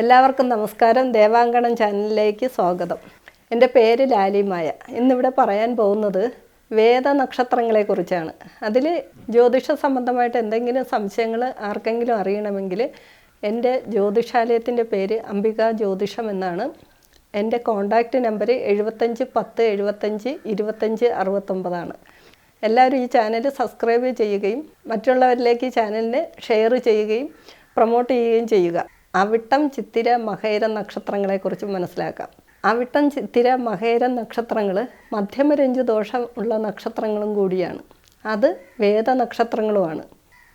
എല്ലാവർക്കും നമസ്കാരം. ദേവാങ്കണം ചാനലിലേക്ക് സ്വാഗതം. എന്റെ പേര് ലാലിമായ ഇന്നിവിടെ പറയാൻ പോകുന്നത് വേദ നക്ഷത്രങ്ങളെക്കുറിച്ചാണ് അതിൽ ജ്യോതിഷ സംബന്ധമായിട്ട് എന്തെങ്കിലും സംശയങ്ങൾ ആർക്കെങ്കിലും അറിയണമെങ്കിൽ എന്റെ ജ്യോതിഷാലയത്തിന്റെ പേര് അംബിക ജ്യോതിഷം എന്നാണ്. എന്റെ കോണ്ടാക്റ്റ് നമ്പർ എഴുപത്തഞ്ച് പത്ത് എഴുപത്തഞ്ച് ഇരുപത്തഞ്ച് അറുപത്തൊമ്പതാണ്. എല്ലാവരും ഈ ചാനൽ സബ്സ്ക്രൈബ് ചെയ്യുകയും മറ്റുള്ളവരിലേക്ക് ഈ ചാനലിനെ ഷെയർ ചെയ്യുകയും പ്രൊമോട്ട് ചെയ്യുകയും ചെയ്യുക. അവിട്ടം ചിത്തിര മഹേര നക്ഷത്രങ്ങളെക്കുറിച്ച് മനസ്സിലാക്കാം. അവിട്ടം ചിത്തിര മഹേര നക്ഷത്രങ്ങൾ മധ്യമരഞ്ചു ദോഷം ഉള്ള നക്ഷത്രങ്ങളും കൂടിയാണ്. അത് വേദ നക്ഷത്രങ്ങളുമാണ്.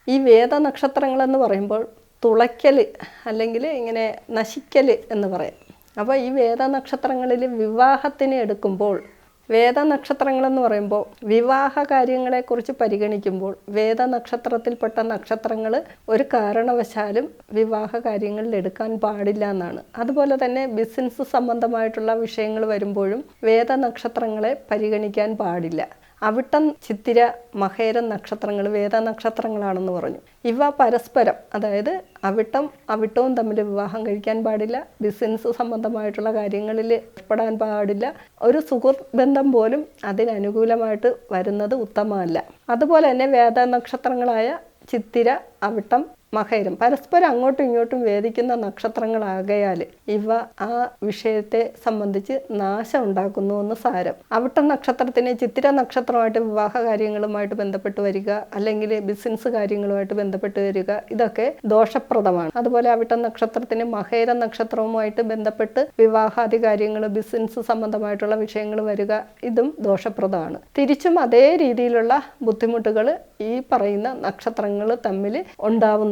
ഈ വേദ നക്ഷത്രങ്ങളെന്ന് പറയുമ്പോൾ തുളയ്ക്കൽ അല്ലെങ്കിൽ ഇങ്ങനെ നശിക്കൽ എന്ന് പറയാം. അപ്പോൾ ഈ വേദ നക്ഷത്രങ്ങളിൽ വിവാഹത്തിന് എടുക്കുമ്പോൾ വേദ നക്ഷത്രങ്ങളെന്ന് പറയുമ്പോൾ വിവാഹ കാര്യങ്ങളെക്കുറിച്ച് പരിഗണിക്കുമ്പോൾ വേദ നക്ഷത്രത്തിൽപ്പെട്ട നക്ഷത്രങ്ങൾ ഒരു കാരണവശാലും വിവാഹ കാര്യങ്ങളിൽ എടുക്കാൻ പാടില്ല എന്നാണ്. അതുപോലെ തന്നെ ബിസിനസ് സംബന്ധമായിട്ടുള്ള വിഷയങ്ങൾ വരുമ്പോഴും വേദ നക്ഷത്രങ്ങളെ പരിഗണിക്കാൻ പാടില്ല. അവിട്ടം ചിത്തിര മഹേര നക്ഷത്രങ്ങൾ വേദ നക്ഷത്രങ്ങളാണെന്ന് പറഞ്ഞു. ഇവ പരസ്പരം അതായത് അവിട്ടം അവിട്ടവും തമ്മിൽ വിവാഹം കഴിക്കാൻ പാടില്ല ബിസിനസ് സംബന്ധമായിട്ടുള്ള കാര്യങ്ങളിൽ ഏർപ്പെടാൻ പാടില്ല ഒരു സുഹൃത്ത് ബന്ധം പോലും അതിനനുകൂലമായിട്ട് വരുന്നത് ഉത്തമമല്ല. അതുപോലെ തന്നെ വേദ നക്ഷത്രങ്ങളായ ചിത്തിര അവിട്ടം മഹേരം. പരസ്പരം അങ്ങോട്ടും ഇങ്ങോട്ടും വേദിക്കുന്ന നക്ഷത്രങ്ങളാകയാൽ ഇവ ആ വിഷയത്തെ സംബന്ധിച്ച് നാശം ഉണ്ടാക്കുന്നു എന്ന് സാരം. അവിട്ട നക്ഷത്രത്തിനെ ചിത്തിര നക്ഷത്രമായിട്ട് വിവാഹ കാര്യങ്ങളുമായിട്ട് ബന്ധപ്പെട്ട് വരിക അല്ലെങ്കിൽ ബിസിനസ് കാര്യങ്ങളുമായിട്ട് ബന്ധപ്പെട്ട് വരിക ഇതൊക്കെ ദോഷപ്രദമാണ്. അതുപോലെ അവിട്ട നക്ഷത്രത്തിന് മഹേര നക്ഷത്രവുമായിട്ട് ബന്ധപ്പെട്ട് വിവാഹാദി കാര്യങ്ങൾ ബിസിനസ് സംബന്ധമായിട്ടുള്ള വിഷയങ്ങൾ വരിക ഇതും ദോഷപ്രദമാണ്. തിരിച്ചും അതേ രീതിയിലുള്ള ബുദ്ധിമുട്ടുകൾ ഈ പറയുന്ന നക്ഷത്രങ്ങൾ തമ്മിൽ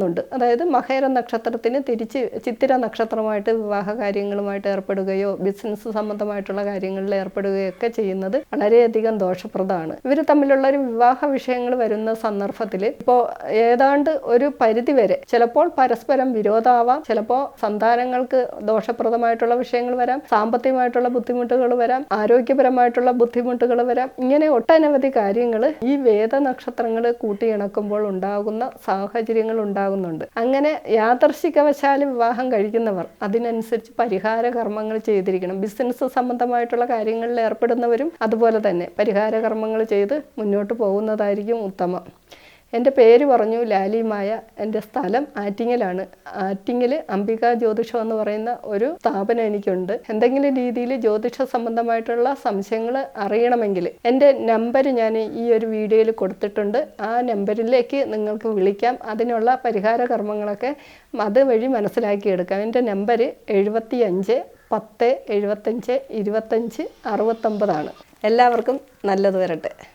ഉണ്ടാവുന്നുണ്ട് അതായത് മഹേര നക്ഷത്രത്തിന് തിരിച്ച് ചിത്തിര നക്ഷത്രമായിട്ട് വിവാഹ കാര്യങ്ങളുമായിട്ട് ഏർപ്പെടുകയോ ബിസിനസ് സംബന്ധമായിട്ടുള്ള കാര്യങ്ങളിൽ ഏർപ്പെടുകയൊക്കെ ചെയ്യുന്നത് വളരെയധികം ദോഷപ്രദമാണ്. ഇവർ തമ്മിലുള്ള ഒരു വിവാഹ വിഷയങ്ങൾ വരുന്ന സന്ദർഭത്തിൽ ഇപ്പോൾ ഏതാണ്ട് ഒരു പരിധി വരെ ചിലപ്പോൾ പരസ്പരം വിരോധാവാം ചിലപ്പോൾ സന്താനങ്ങൾക്ക് ദോഷപ്രദമായിട്ടുള്ള വിഷയങ്ങൾ വരാം സാമ്പത്തികമായിട്ടുള്ള ബുദ്ധിമുട്ടുകൾ വരാം ആരോഗ്യപരമായിട്ടുള്ള ബുദ്ധിമുട്ടുകൾ വരാം. ഇങ്ങനെ ഒട്ടനവധി കാര്യങ്ങൾ ഈ വേദ നക്ഷത്രങ്ങൾ കൂട്ടിയിണക്കുമ്പോൾ ഉണ്ടാകുന്ന സാഹചര്യങ്ങൾ ഉണ്ടാകുന്നുണ്ട് അങ്ങനെ യാദർശികവശാൽ വിവാഹം കഴിക്കുന്നവർ അതിനനുസരിച്ച് പരിഹാര കർമ്മങ്ങൾ ചെയ്തിരിക്കണം. ബിസിനസ് സംബന്ധമായിട്ടുള്ള കാര്യങ്ങളിൽ ഏർപ്പെടുന്നവരും അതുപോലെ തന്നെ പരിഹാര കർമ്മങ്ങൾ ചെയ്ത് മുന്നോട്ട് പോകുന്നതായിരിക്കും ഉത്തമം. എന്റെ പേര് പറഞ്ഞു ലാലിമായ എന്റെ സ്ഥലം ആറ്റിങ്ങലാണ്. ആറ്റിങ്ങിൽ അംബിക ജ്യോതിഷം എന്ന് പറയുന്ന ഒരു സ്ഥാപനം എനിക്കുണ്ട്. എന്തെങ്കിലും രീതിയിൽ ജ്യോതിഷ സംബന്ധമായിട്ടുള്ള സംശയങ്ങൾ അറിയണമെങ്കിൽ എന്റെ നമ്പർ ഞാൻ ഈ ഒരു വീഡിയോയിൽ കൊടുത്തിട്ടുണ്ട്. ആ നമ്പറിലേക്ക് നിങ്ങൾക്ക് വിളിക്കാം. അതിനുള്ള പരിഹാര കർമ്മങ്ങളൊക്കെ അതുവഴി മനസ്സിലാക്കിയെടുക്കാം എന്റെ നമ്പർ എഴുപത്തി അഞ്ച് പത്ത് എഴുപത്തഞ്ച് ഇരുപത്തഞ്ച് അറുപത്തൊമ്പതാണ്. എല്ലാവർക്കും നല്ലത് വരട്ടെ.